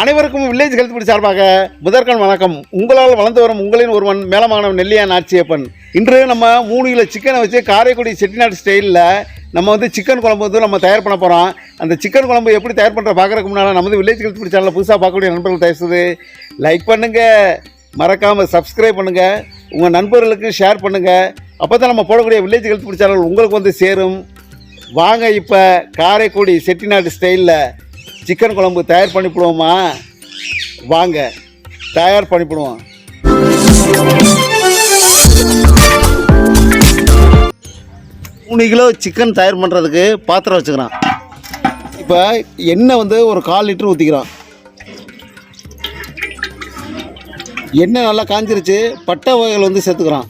அனைவருக்கும் village health பிடி சார்பாக முதற்கண் வணக்கம். உங்களால் வளர்ந்து வரும் உங்களின் ஒருவன் மேலமானவன் நெல்லியான் ஆட்சியப்பன். இன்று நம்ம மூணு கிலோ சிக்கனை வச்சு காரைக்குடி செட்டிநாடு ஸ்டைலில் நம்ம வந்து சிக்கன் குழம்பு வந்து நம்ம தயார் பண்ண போகிறோம் அந்த சிக்கன் குழம்பு எப்படி தயார் பண்ணுற பார்க்குறக்கு முன்னால் நமது வில்லேஜ் ஹெல்த் பிடி சேனலில் புதுசாக பார்க்கக்கூடிய நண்பர்கள் தயசுது லைக் பண்ணுங்கள் மறக்காமல் சப்ஸ்கிரைப் பண்ணுங்கள் உங்கள் நண்பர்களுக்கு ஷேர் பண்ணுங்கள் அப்போ தான் நம்ம போடக்கூடிய வில்லேஜ் ஹெல்த் பிடி சேனல் உங்களுக்கு வந்து சேரும். வாங்க இப்போ காரைக்குடி செட்டிநாடு ஸ்டைலில் சிக்கன் குழம்பு தயார் பண்ணிவிடுவோமா வாங்க தயார் பண்ணிவிடுவோம் மூணு கிலோ சிக்கன் தயார் பண்ணுறதுக்கு பாத்திரம் வச்சுக்கிறான். இப்போ எண்ணெய் வந்து ஒரு கால் லிட்டர் ஊற்றிக்கிறான் எண்ணெய் நல்லா காஞ்சிருச்சு பட்டை வகைகள் வந்து சேர்த்துக்கிறான்.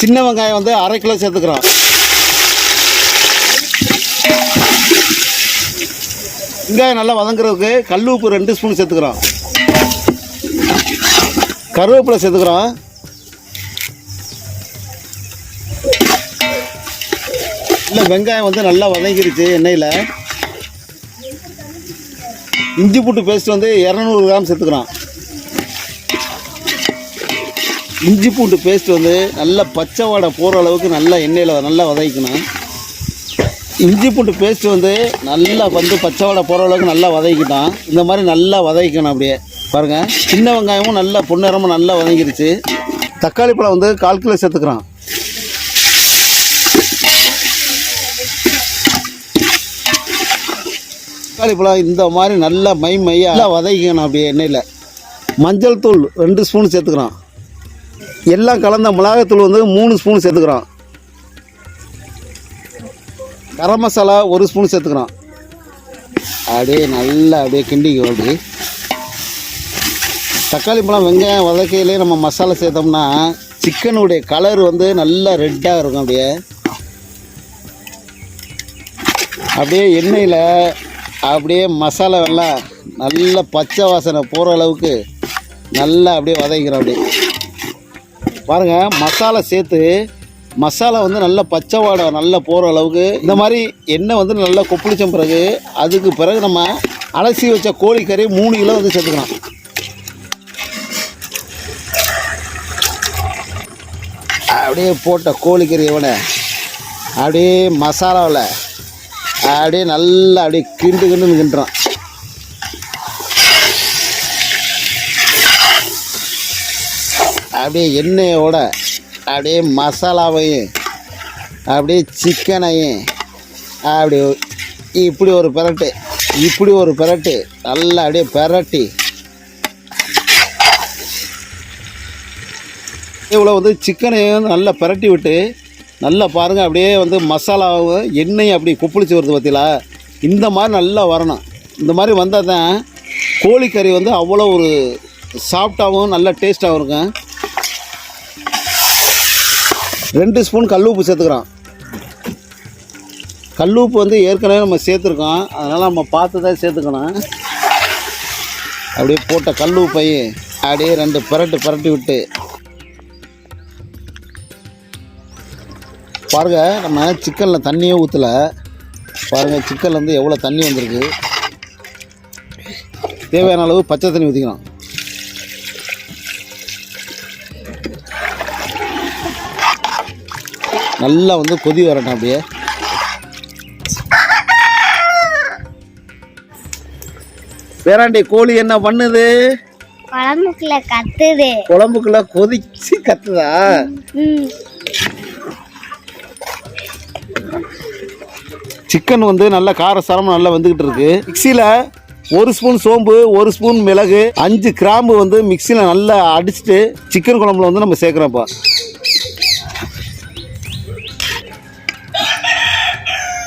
சின்ன வெங்காயம் வந்து அரை கிலோ சேர்த்துக்கிறான். வெங்காயம் நல்லா வதங்குறதுக்கு கல் உப்பு ரெண்டு ஸ்பூன் சேர்த்துக்கிறோம். கருவேப்பிலை சேர்த்துக்கிறோம். இல்லை வெங்காயம் வந்து நல்லா வதங்கிருச்சு எண்ணெயில். இஞ்சி பூட்டு பேஸ்ட் வந்து இரநூறு கிராம் சேர்த்துக்கிறோம். இஞ்சி பூண்டு பேஸ்ட் வந்து நல்லா பச்சை வாடை போகிற அளவுக்கு நல்லா எண்ணெயில் நல்லா வதக்கிக்கணும். இஞ்சி பூண்டு பேஸ்ட் வந்து நல்லா வந்து பச்சை வடை போகிற அளவுக்கு நல்லா வதக்கிட்டான். இந்த மாதிரி நல்லா வதக்கிக்கணும் அப்படியே. பாருங்கள் சின்ன வெங்காயமும் நல்லா பொன்னிறமும் நல்லா வதங்கிருச்சு. தக்காளி பழம் வந்து கால் கிலோ சேர்த்துக்கிறோம் தக்காளி பழம் இந்த மாதிரி நல்லா மை மையாக நல்லா வதக்கிக்கணும் அப்படியே எண்ணெயில். மஞ்சள் தூள் ரெண்டு ஸ்பூன் சேர்த்துக்கிறோம் எல்லாம் கலந்த மிளகாத்தூள் வந்து மூணு ஸ்பூன் சேர்த்துக்கிறோம் கரம் மசாலா ஒரு ஸ்பூன் சேர்த்துக்கிறோம். அப்படியே நல்லா அப்படியே கிண்டிக்கும் அப்படி தக்காளி பழம் வெங்காயம் வதக்கையிலே நம்ம மசாலா சேர்த்தோம்னா சிக்கனுடைய கலர் வந்து நல்லா ரெட்டாக இருக்கும் அப்படியே. அப்படியே எண்ணெயில் அப்படியே மசாலா எல்லாம் நல்ல பச்சை வாசனை போகிற அளவுக்கு நல்லா அப்படியே வதக்கிறோம் அப்படியே. பாருங்கள் மசாலா சேர்த்து மசாலா வந்து நல்ல பச்சை வாடை நல்லா போகிற அளவுக்கு. இந்த மாதிரி எண்ணெய் வந்து நல்லா கொப்பளிச்ச பிறகு அதுக்கு பிறகு நம்ம அலசி வச்ச கோழிக்கறி மூணு கிலோ வந்து சேர்த்துக்கலாம். அப்படியே போட்ட கோழிக்கறியோட அப்படியே மசாலாவில் அப்படியே நல்லா அப்படியே கிண்டு கிண்டு கிண்டுறான். அப்படியே எண்ணெயோட அப்படியே மசாலாவையும் அப்படியே சிக்கனையும் அப்படி இப்படி ஒரு பெரட்டு இப்படி ஒரு பெரட்டு நல்லா அப்படியே பெரட்டி. இவ்வளோ வந்து சிக்கனையும் நல்லா பெரட்டி விட்டு நல்லா பாருங்கள் அப்படியே வந்து மசாலாவும் எண்ணெயும் அப்படி கொப்பளிச்சு வருது பார்த்தீங்களா இந்த மாதிரி நல்லா வரணும். இந்த மாதிரி வந்தால் தான் கோழிக்கறி வந்து அவ்வளோ ஒரு சாஃப்டாகவும் நல்ல டேஸ்ட்டாகவும் இருக்கும். ரெண்டு ஸ்பூன் கல் உப்பு சேர்த்துக்கிறோம். கல் உப்பு வந்து ஏற்கனவே நம்ம சேர்த்துருக்கோம். அதனால் நம்ம பார்த்து தான் சேர்த்துக்கணும். அப்படியே போட்ட கல் உப்பையும் அப்படியே ரெண்டு பிரட்டு பிரட்டி விட்டு. பாருங்கள் நம்ம சிக்கனில் தண்ணியே ஊற்றலை பாருங்கள் சிக்கன்லேருந்து எவ்வளோ தண்ணி வந்திருக்கு. தேவையான அளவு பச்சை தண்ணி ஊற்றிக்கணும் நல்லா வந்து கொதி வரட்டும் அப்படியே. பேராண்டி கோழி என்ன பண்ணுது? குழம்புக்குள்ள கத்துது. குழம்புக்குள்ள கொதிச்சு கத்துதா? சிக்கன் வந்து நல்லா காரசாரமாக நல்லா வந்துக்கிட்டு இருக்கு. மிக்சியில் ஒரு ஸ்பூன் சோம்பு ஒரு ஸ்பூன் மிளகு அஞ்சு கிராம்பு வந்து மிக்சியில் நல்லா அடிச்சுட்டு சிக்கன் குழம்புல வந்து நம்ம சேர்க்குறோம்ப்பா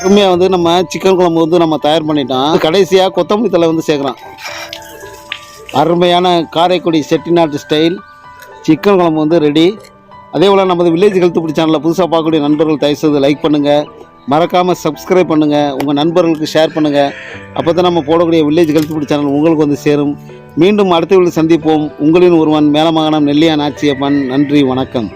பொறுமையாக வந்து நம்ம சிக்கன் குழம்பு வந்து நம்ம தயார் பண்ணிட்டோம் கடைசியாக கொத்தமல்லி தலை வந்து சேர்க்குறோம் அருமையான காரைக்குடி செட்டிநாட்டு ஸ்டைல் சிக்கன் குழம்பு வந்து ரெடி அதே போல் நமது வில்லேஜ் ஹெல்த் பிடி சேனலில் புதுசாக பார்க்கக்கூடிய நண்பர்கள் தயவுசெய்து லைக் பண்ணுங்கள் மறக்காமல் சப்ஸ்கிரைப் பண்ணுங்கள் உங்கள் நண்பர்களுக்கு ஷேர் பண்ணுங்கள் அப்போ தான் நம்ம போடக்கூடிய வில்லேஜ் ஹெல்த் பிடி சேனல் உங்களுக்கு வந்து சேரும். மீண்டும் அடுத்த சந்திப்போம். உங்களின் ஒருவன் மேலமாகனம் நெல்லியா நாச்சியப்பன் நன்றி வணக்கம்.